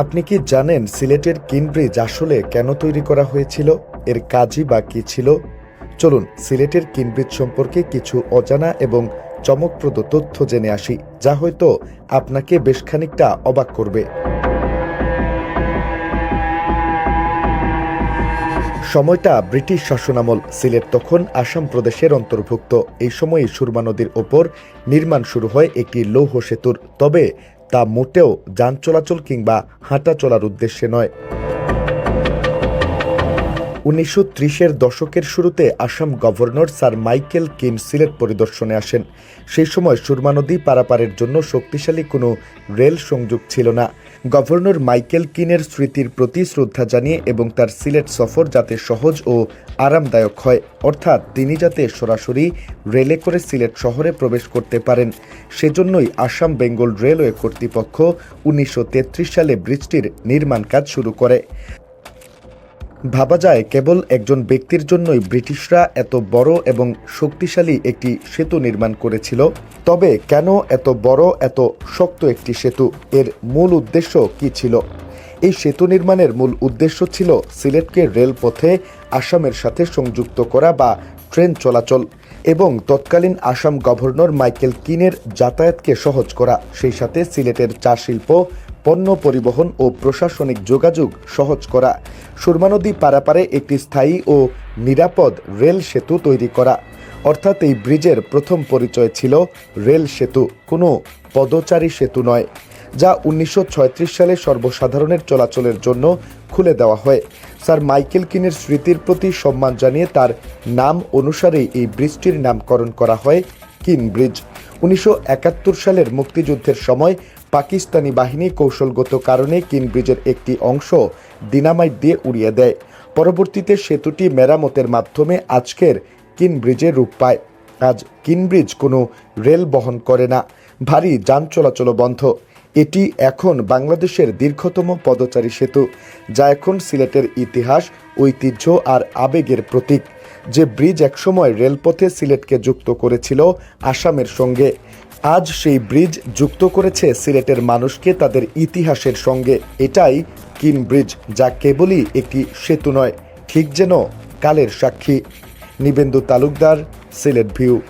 আপনি কি জানেন সিলেটের কিন ব্রিজ আসলে কেন তৈরি করা হয়েছিল? এর কাজই বা কী ছিল? চলুন সিলেটের কিন ব্রিজ সম্পর্কে কিছু অজানা এবং চমকপ্রদ তথ্য জেনে আসি, যা হয়তো আপনাকে বেশ খানিকটা অবাক করবে। সময়টা ব্রিটিশ শাসনামল, সিলেট তখন আসাম প্রদেশের অন্তর্ভুক্ত। এই সময়ে সুরমা নদীর ওপর নির্মাণ শুরু হয় একটি লৌহ সেতুর। তবে তা মোটেও যান চলাচল কিংবা হাঁটা চলার উদ্দেশ্যে নয়। উনিশশো ত্রিশের দশকের শুরুতে Assam governor sir Michael Keane Sylhet পরিদর্শনে আসেন। সেই সময় সুরমা নদী পারাপারের জন্য শক্তিশালী কোনো রেল সংযোগ ছিল না। গভর্নর মাইকেল কিনের স্মৃতির প্রতি শ্রদ্ধা জানিয়ে এবং তার সিলেট সফর যাতে সহজ ও আরামদায়ক হয়, অর্থাৎ তিনি যাতে সরাসরি রেলে করে সিলেট শহরে প্রবেশ করতে পারেন, সেজন্যই আসাম বেঙ্গল রেলওয়ে কর্তৃপক্ষ উনিশশো তেত্রিশ সালে ব্রিজটির নির্মাণ কাজ শুরু করে। ভাবা যায় কেবল একজন ব্যক্তির জন্যই ব্রিটিশরা এত বড় এবং শক্তিশালী একটি সেতু নির্মাণ করেছিল, তবে কেন এত বড়, এত শক্ত একটি সেতু? এর মূল উদ্দেশ্য কি ছিল? এই সেতু নির্মাণের মূল উদ্দেশ্য ছিল সিলেটকে রেলপথে আসামের সাথে সংযুক্ত করা বা ট্রেন চলাচল এবং তৎকালীন আসাম গভর্নর মাইকেল কিনের যাতায়াতকে সহজ করা। সেই সাথে সিলেটের চা শিল্প পণ্য পরিবহন ও প্রশাসনিক যোগাযোগ সহজ করা, সুরমা নদী পারাপারে একটি স্থায়ী ও নিরাপদ রেল সেতু তৈরি করা। অর্থাৎ এই ব্রিজের প্রথম পরিচয় ছিল রেল সেতু, কোনো পদচারী সেতু নয়, যা উনিশশো সালে সর্বসাধারণের চলাচলের জন্য খুলে দেওয়া হয়। স্যার মাইকেল কিনের স্মৃতির প্রতি সম্মান জানিয়ে তার নাম অনুসারেই এই ব্রিজটির নামকরণ করা হয় কিন ব্রিজ। উনিশশো একাত্তর সালের মুক্তিযুদ্ধের সময় পাকিস্তানি বাহিনী কৌশলগত কারণে কিন ব্রিজের একটি অংশ ডিনামাইট দিয়ে উড়িয়ে দেয়। পরবর্তীতে সেতুটি মেরামতের মাধ্যমে আজকের কিন ব্রিজে রূপ পায়। আজ কিন ব্রিজ কোনো রেল বহন করে না। ভারী যান চলাচল বন্ধ। এটি এখন বাংলাদেশের দীর্ঘতম পদচারী সেতু, যা এখন সিলেটের ইতিহাস, ঐতিহ্য আর আবেগের প্রতীক। যে ব্রিজ একসময় রেলপথে সিলেটকে যুক্ত করেছিল আসামের সঙ্গে। আজ সেই ব্রিজ যুক্ত করেছে সিলেটের মানুষকে তাদের ইতিহাসের সঙ্গে। এটাই কিন ব্রিজ, যা কেবলই একটি সেতু নয়, ঠিক যেন কালের সাক্ষী। নিবেন্দু তালুকদার, সিলেট ভিউ।